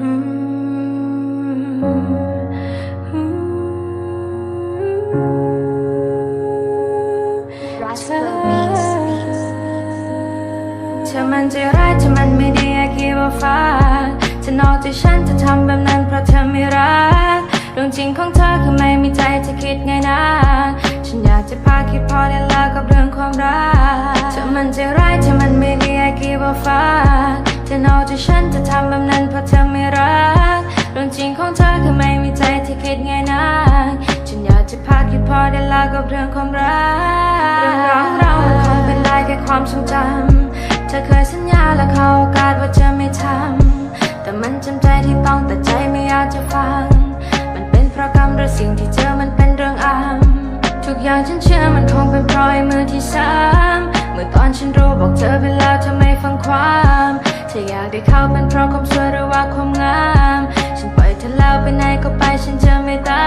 เธอมันใจร้ายเธอมันไม่ดีอยากคิดว่าฟ้าเธอนอกใจฉันจะทำแบบนั้นเพราะเธอไม่รักเรื่องจริงของเธอคือไม่มีใจจะคิดไงนะ ฉันอยากจะพาคิดพอได้เลิกกับเรื่องความรักเธอมันใจร้ายเธอมันไม่ดีอยากคิดว่าฟ้า ธอนอกใจฉันจะทำแบบนั้นเพราะเธอไม่รักเรื่องจริงของเธอคือไม่มีใจที่คิดไงนะฉันอยากจะพาคิดพอได้ลิกกับเรื่องความรักเรื่องราวของเรามันคงเป็นได้แค่ความทรงจำเธอเคยสัญญาและเขาโอกาสว่าจะไม่ทำแต่มันจำใจที่ต้องแต่ใจไม่อยากจะฟัง มันเป็นเพราะกรรมหรือสิ่งที่เจอมันเป็นเรื่องอ้ำทุกอย่างฉันเชื่อมันคงเป็นเพราะไอ้มือที่สามเมื่อตอนฉันรู้บอกเธอไปแล้วเธอไม่ฟังความ เธออยากได้เขาเป็นเพราะความสวยหรือว่าความงาม ฉันปล่อยเธอแล้วไปไหนก็ไปฉันจะไม่ตา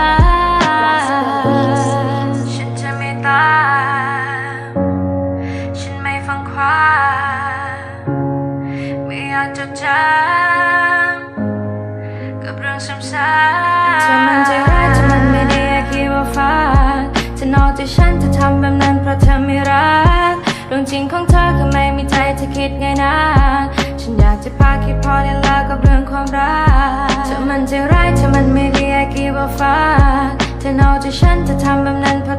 มฉันจะไม่ตามฉันไม่ฟังความไม่อยากจดจำกับเรื่องซ้ำๆเธอมันใจร้ายเธอมันไม่ดีอยากคิดว่าฟ้าเธอนอกใจฉันจะทำแบบนั้นเพราะเธอไม่รักเรื่องจริงของเธอคือไม่มีใจจะคิดไงนะ จะพาคิดพอได้เลิกกับเรื่องความรักเธอมันจะร้ายเธอมันไม่ดีอยากคิดว่าฟ้าเธอนอกใจฉันจะทำแบบนั้นเพราะ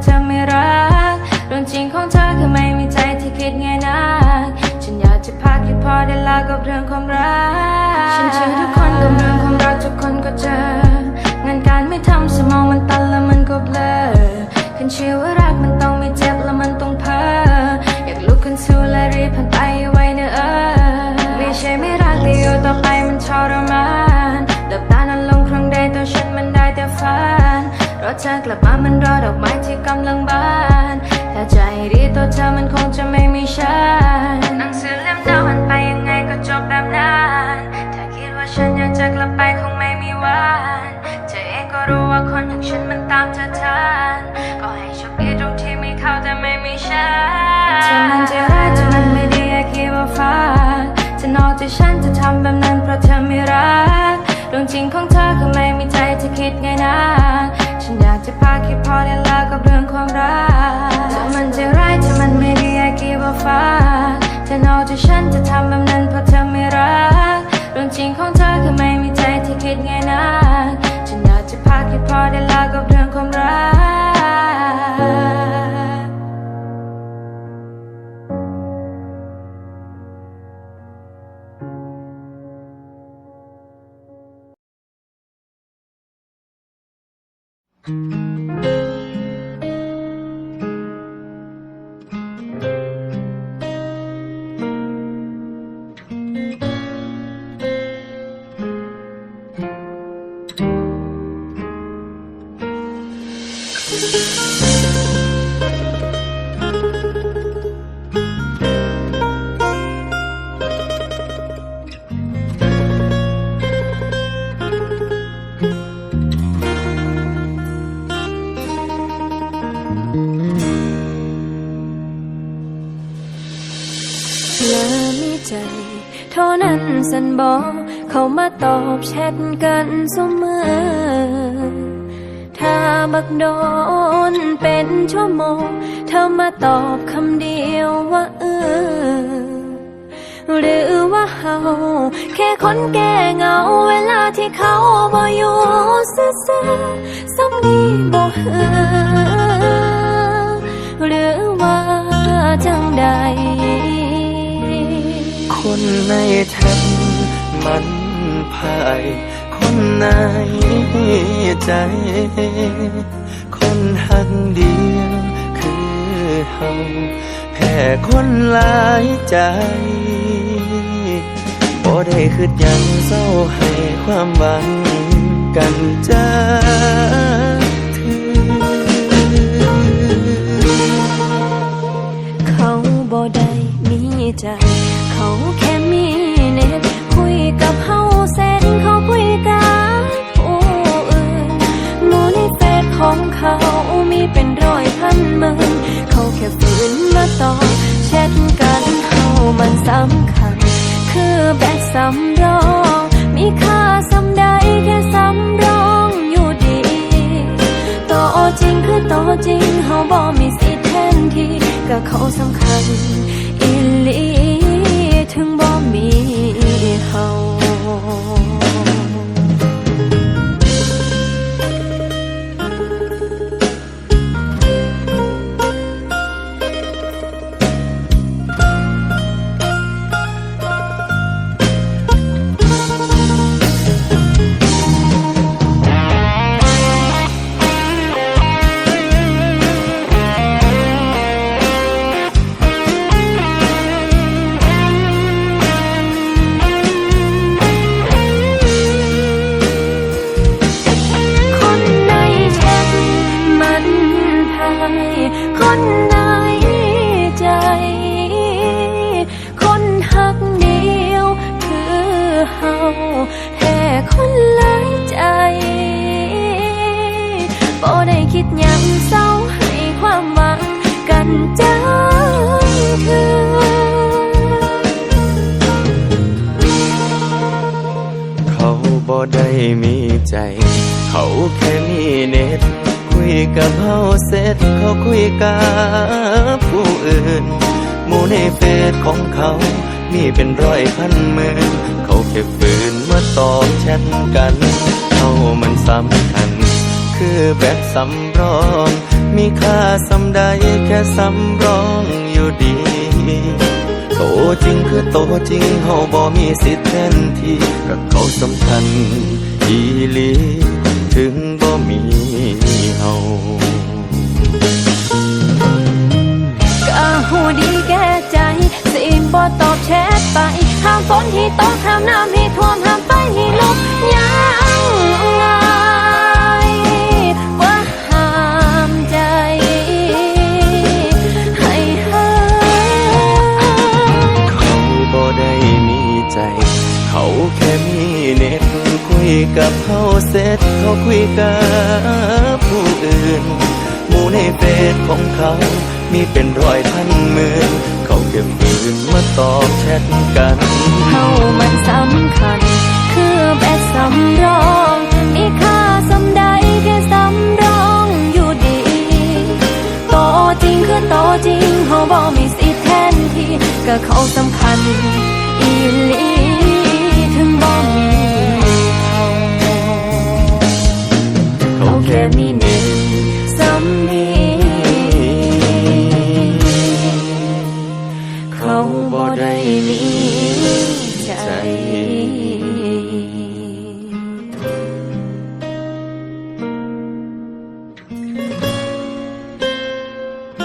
อมันคงจะไม่มีฉันหนังสือเล่มเดิมมันไปยังไงก็จบแบบนั้นถ้าคิดว่าฉันอยากจะกลับไปคงไม่มีวันเธอเองก็รู้ว่าคนอย่างฉันมันตามเธอทันก็ให้โชคดีตรงที่มีเขาแต่ไม่มีฉันเธอมันใจร้ายเธอมันไม่ดีอยาคิดว่าฟ้าเธอนอกใจฉันจะทำแบบนั้นเพราะเธอไม่รักเรื่องจริงของเธอคือไม่มีใจจะคิดไงนะ ฉันอยากจะพาคิดพอได้เลิกกับเรื่องความรักถ้ามันจะร้ายถ้ามันไม่ดีอยากคิดว่าฟ้าเธอนอกใจฉันจะทำแบบนั้น เขามาตอบแชทกันเสมอ ถ้าบักโดนเป็นชั่วโมง เธอมาตอบคำเดียวว่าเออ หรือว่าเฮาแค่คนแก่เหงาเวลาที่เขาบ่อยู่ซื่อๆสำนีบ่เหือหรือว่าจังใดคนในแทนมันายคนในใจ คนหักเดียวคือเฮาแพ้คนหลายใจบ่ได้คืดยังเศร้าให้ความหวังกันจ้าถือเขาบ่ได้มีใจ เขาแค่มีเน็ตคุยกับเฮาเส้ ของเขามีเป็นร้อย หลายใจบ่ได้คิดยังเศร้าให้ความหวังกันจังคือเขาบ่ได้มีใจ เขาแค่มีเน็ต คุยกับเฮาเสร็จเขาคุยกับผู้อื่น หมู่ในเฟซของเขา มีเป็นร้อยพันหมื่นเขาแค่ฝืนมา ตอบแชทกันเขามันสำคัญ คือแบบสำรอง มีค่าสำใดแค่สำรองอยู่ดี โตจริงคือโตจริงเฮาบ่มีสิทธิ์แทนที่กับเขาสำคัญอีหลีถึงบ่มีเฮาก็หูดีแก่ใจสิบ่ต อบแชทไป ห้ามฝนที่ตกห้ามน้ำให้ท่วมห้ามไฟให้ลุกยังไงว่าห้ามใจ ให้หายเขาบ่ได้มีใจ เขาแค่มีเน็ตคุยกับเขาเสร็จเขาคุยกับผู้อื่นหมู่ในเฟซของเขา มีเป็นร้อยพันหมื่นเขาเก็บฝืน มาตอบแชทกันเฮามันสำคัญ คือแบบสำรอง มีค่าสำใดแค่สำรองอยู่ดีโตจริงคือโตจริงเฮาบ่มีสิทธิ์แทนที่ก็เขาสำคัญอีหลี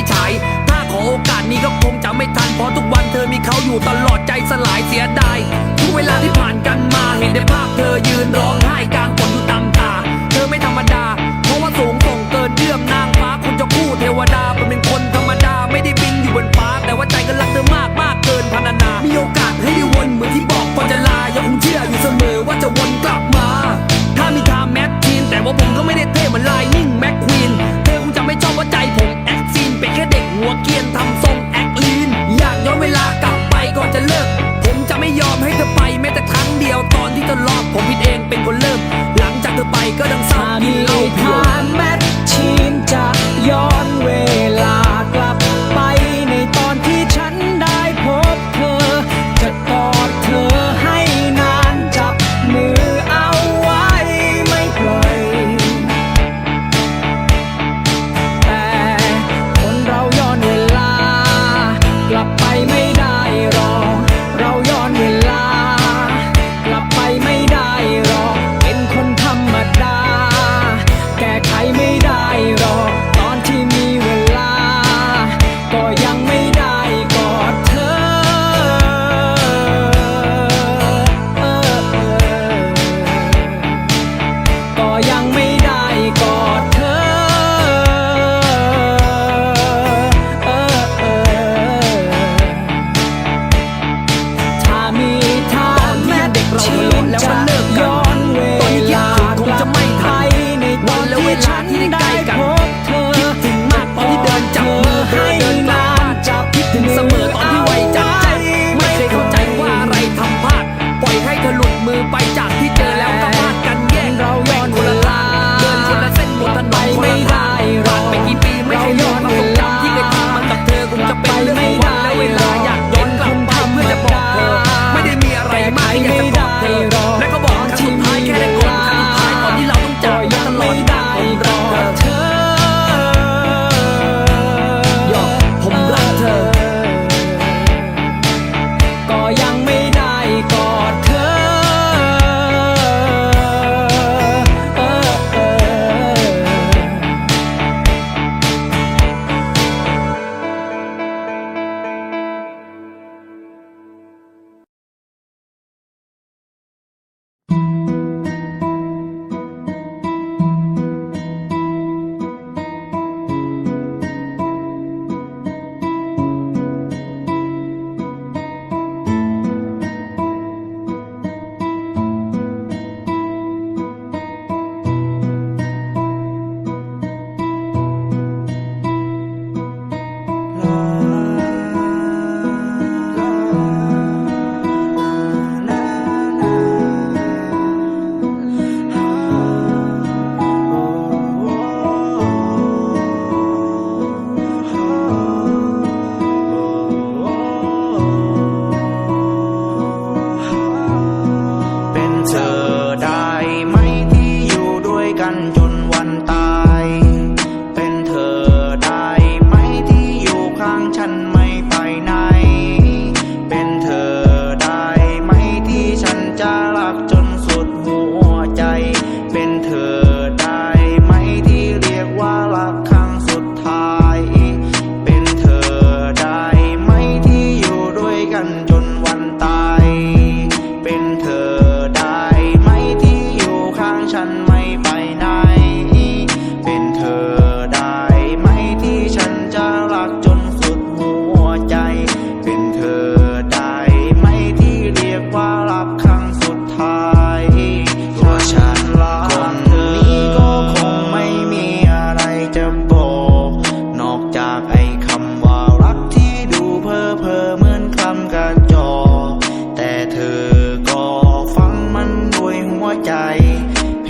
ไม่ถ้าขอโอกาสนี้ก็คงจะไม่ทันเพราะทุกวันเธอมีเขาอยู่ตลอดใจสลายเสียดายทุกเวลาที่ผ่านกันมาเห็นได้ภาพเธอยืนร้องไห้กลางฝนอยู่ตามตา เธอไม่ธรรมดา เพราะว่าสูงส่งเกินเยื่อมนางฟ้าคุณจะคู่เทวดา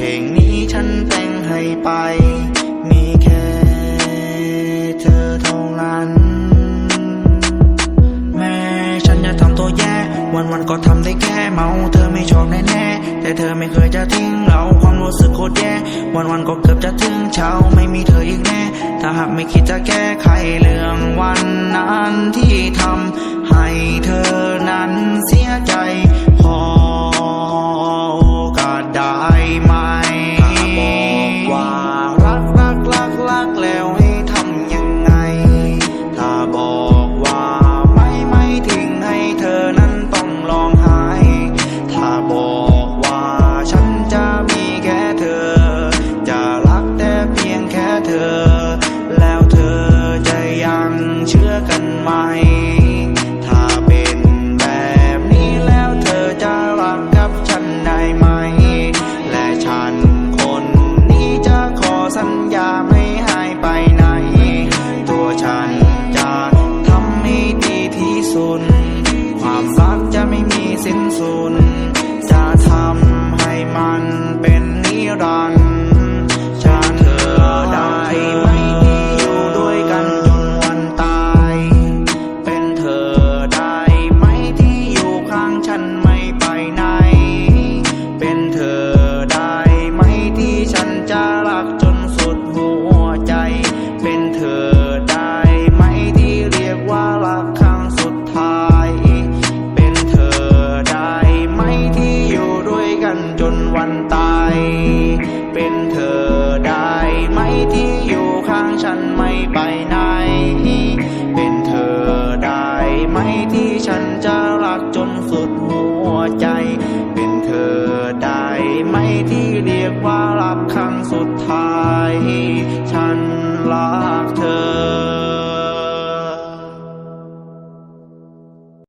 เพลงนี้ฉันแต่งให้ไป มีแค่เธอเท่านั้น แม่ฉันจะทำตัวแย่ วันวันก็ทำได้แค่เมา เธอไม่ชอบแน่แน่แต่เธอไม่เคยจะทิ้งเราความรู้สึกโคตรแย่ วันวันก็เกือบจะถึงเช้าไม่มีเธออีกแน่ ถ้าหากไม่คิดจะแก้ไขเรื่องวันนั้นที่ทำให้เธอนั้นเสียใจ